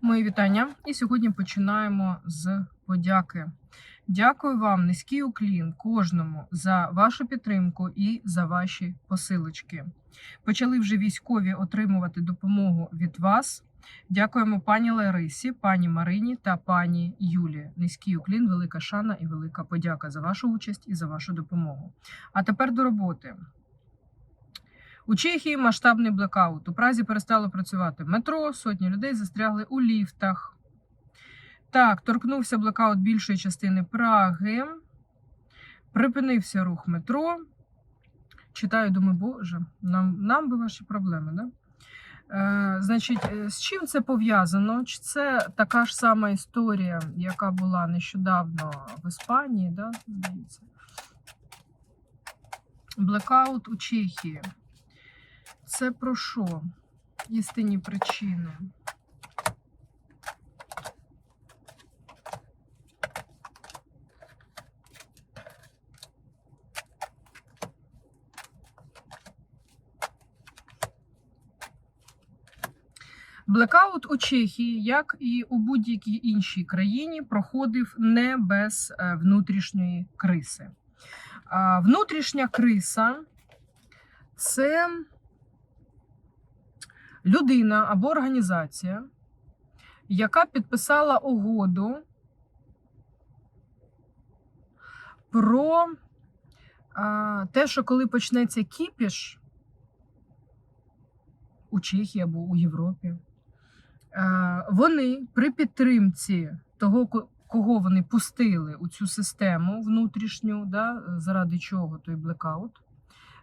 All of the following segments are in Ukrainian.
Мої вітання. І сьогодні починаємо з подяки. Дякую вам, низький уклін кожному за вашу підтримку і за ваші посилочки. Почали вже військові отримувати допомогу від вас. Дякуємо пані Ларисі, пані Марині та пані Юлі. Низький уклін, велика шана і велика подяка за вашу участь і за вашу допомогу. А тепер до роботи. У Чехії масштабний блекаут. У Празі перестало працювати метро, сотні людей застрягли у ліфтах. Так, торкнувся блекаут більшої частини Праги. Припинився рух метро. Читаю, думаю, боже, нам, нам би ваші проблеми, да? Е, значить, е, з чим це пов'язано? Чи це така ж сама історія, яка була нещодавно в Іспанії, да? здається? Блекаут у Чехії. Це про що? Істинні причини. Блекаут у Чехії, як і у будь-якій іншій країні, проходив не без е, внутрішньої криси. Внутрішня криса це людина або організація, яка підписала угоду про те, що коли почнеться кіпіш у Чехії або у Європі, вони при підтримці того, кого вони пустили у цю систему внутрішню, да, заради чого той блекаут.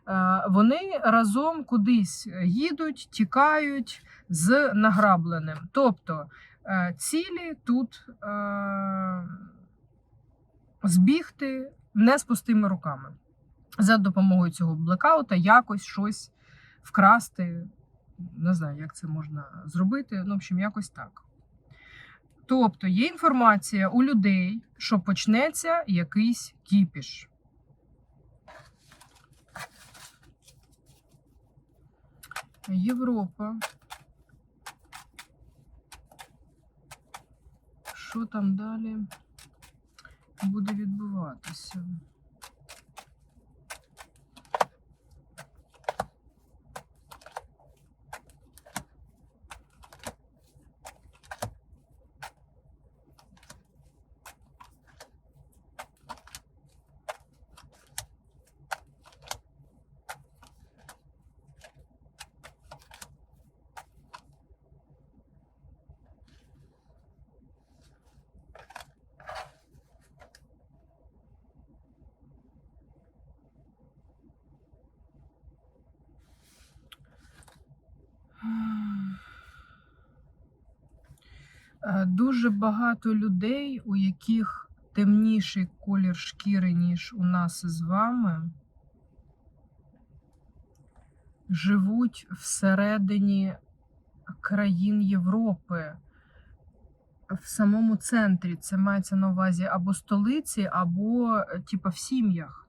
Е, вони разом кудись їдуть, тікають з награбленим. Тобто е, цілі тут е, збігти не з пустими руками. За допомогою цього блекаута якось щось вкрасти. Не знаю, як це можна зробити. Ну, в общем, якось так. Тобто є інформація у людей, що почнеться якийсь кіпіш. Європа. Що там далі буде відбуватися? Дуже багато людей, у яких темніший колір шкіри, ніж у нас з вами, живуть всередині країн Європи, в самому центрі. Це мається на увазі або столиці, або е, типа в сім'ях.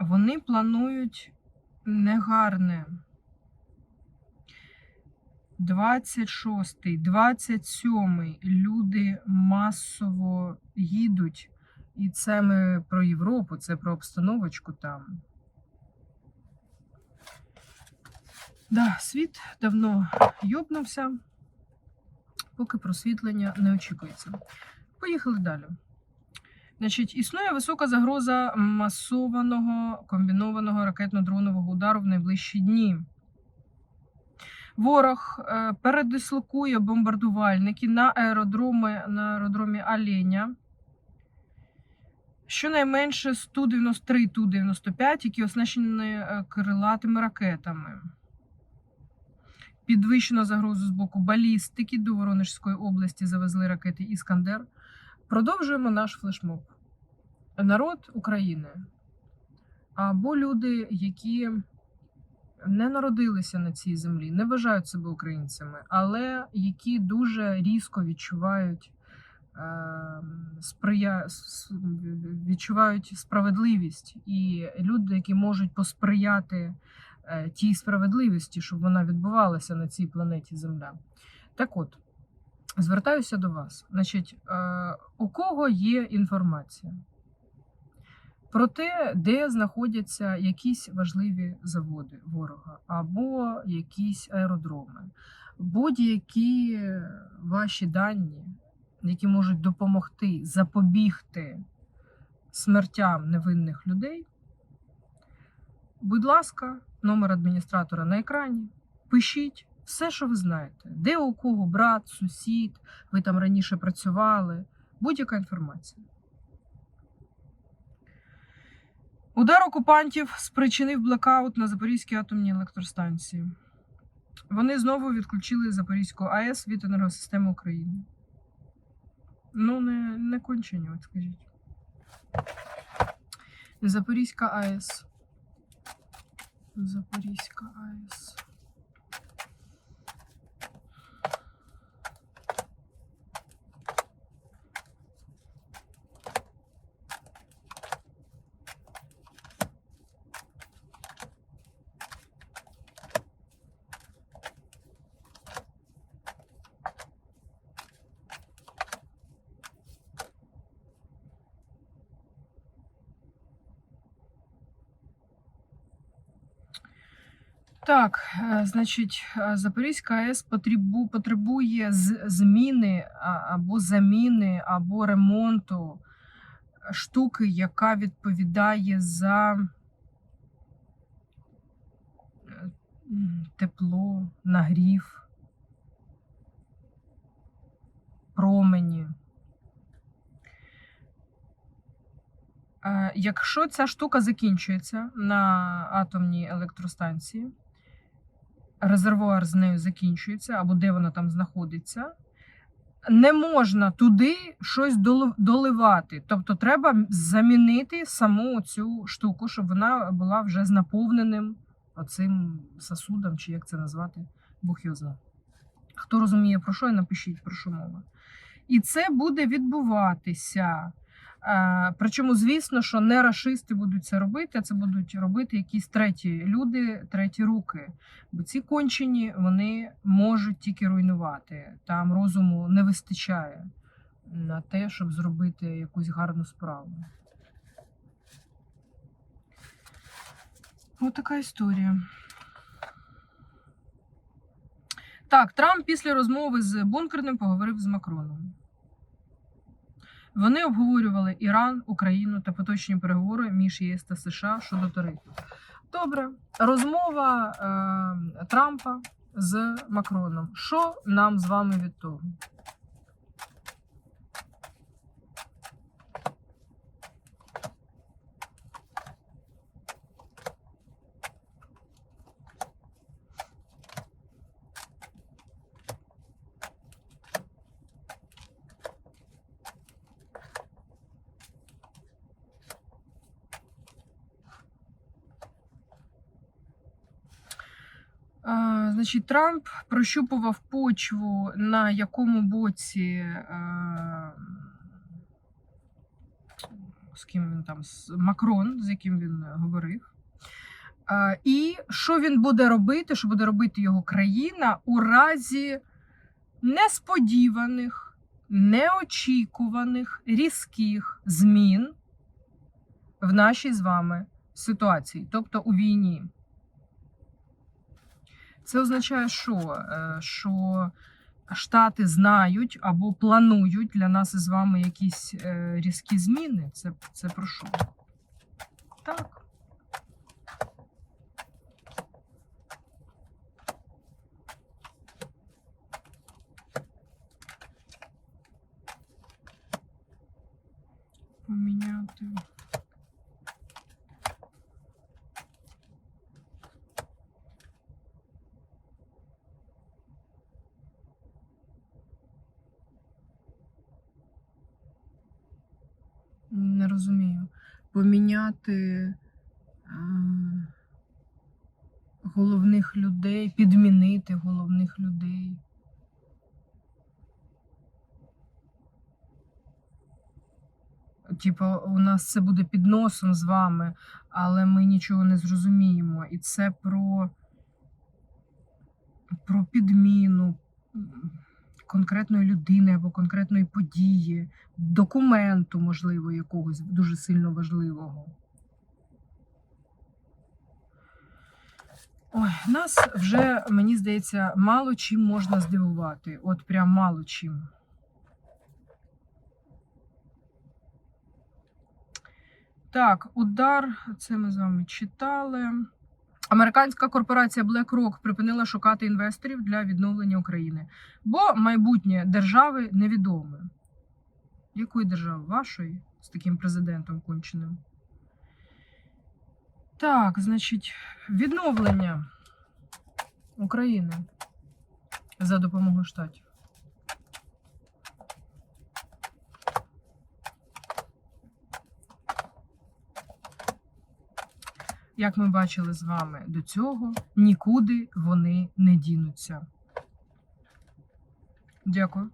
Вони планують негарне. 26, 27 люди масово їдуть. І це ми про Європу, це про обстановочку там. Да, світ давно йобнувся, поки просвітлення не очікується. Поїхали далі. Значить, існує висока загроза масованого комбінованого ракетно-дронового удару в найближчі дні. Ворог е, передислокує бомбардувальники на аеродроми на аеродромі Оленя. Щонайменше з Ту-93 Ту-95, які оснащені е, крилатими ракетами. Підвищено загрозу з боку балістики до Воронежської області завезли ракети Іскандер. Продовжуємо наш флешмоб. Народ України або люди, які не народилися на цій землі, не вважають себе українцями, але які дуже різко відчувають, е, сприя... відчувають справедливість, і люди, які можуть посприяти е, тій справедливості, щоб вона відбувалася на цій планеті Земля. Так от, звертаюся до вас. Значить, е, у кого є інформація про те, де знаходяться якісь важливі заводи ворога або якісь аеродроми, будь-які ваші дані, які можуть допомогти запобігти смертям невинних людей. Будь ласка, номер адміністратора на екрані. Пишіть все, що ви знаєте, де у кого брат, сусід, ви там раніше працювали, будь-яка інформація. Удар окупантів спричинив блекаут на Запорізькій атомній електростанції. Вони знову відключили Запорізьку АЕС від енергосистеми України. Ну, не, не кончені, от скажіть. Запорізька АЕС. Запорізька АЕС. Так, е, значить, е, Запорізька АЕС потребує зміни або заміни, або ремонту штуки, яка відповідає за е, тепло, нагрів, промені. Якщо ця штука закінчується на атомній електростанції, резервуар з нею закінчується, або де вона там знаходиться, не можна туди щось доливати. Тобто треба замінити саму цю штуку, щоб вона була вже з наповненим оцим сосудом, чи як це назвати, Бог його знає. Хто розуміє про що, напишіть про що мова. І це буде відбуватися. Е, Причому, звісно, що не рашисти будуть це робити, а це будуть робити якісь треті люди, треті руки. Бо ці кончені вони можуть тільки руйнувати. Там розуму не вистачає на те, щоб зробити якусь гарну справу. Ось така історія. Так, Трамп після розмови з бункерним поговорив з Макроном. Вони обговорювали Іран, Україну та поточні переговори між ЄС та США щодо тарифів. Добре, розмова е, Трампа з Макроном. Що нам з вами від того? А, значить, Трамп прощупував почву, на якому боці е, з ким він там з Макрон, з яким він говорив. А, і що він буде робити, що буде робити його країна у разі несподіваних, неочікуваних, різких змін в нашій з вами ситуації, тобто у війні. Це означає, що, Е, що Штати знають або планують для нас із вами якісь е, різкі зміни. Це, це про що? Так. Поміняти. Не розумію. Поміняти е, головних людей, підмінити головних людей. типу, у нас це буде під носом з вами, але ми нічого не зрозуміємо. І це про, про підміну конкретної людини або конкретної події, документу, можливо, якогось дуже сильно важливого. Ой, нас вже, мені здається, мало чим можна здивувати. От прям мало чим. Так, удар, це ми з вами читали. Американська корпорація BlackRock припинила шукати інвесторів для відновлення України, бо майбутнє держави невідоме. Якої держави? Вашої? З таким президентом конченим. Так, значить, відновлення України за допомогою штатів. Як ми бачили з вами до цього, нікуди вони не дінуться. Дякую.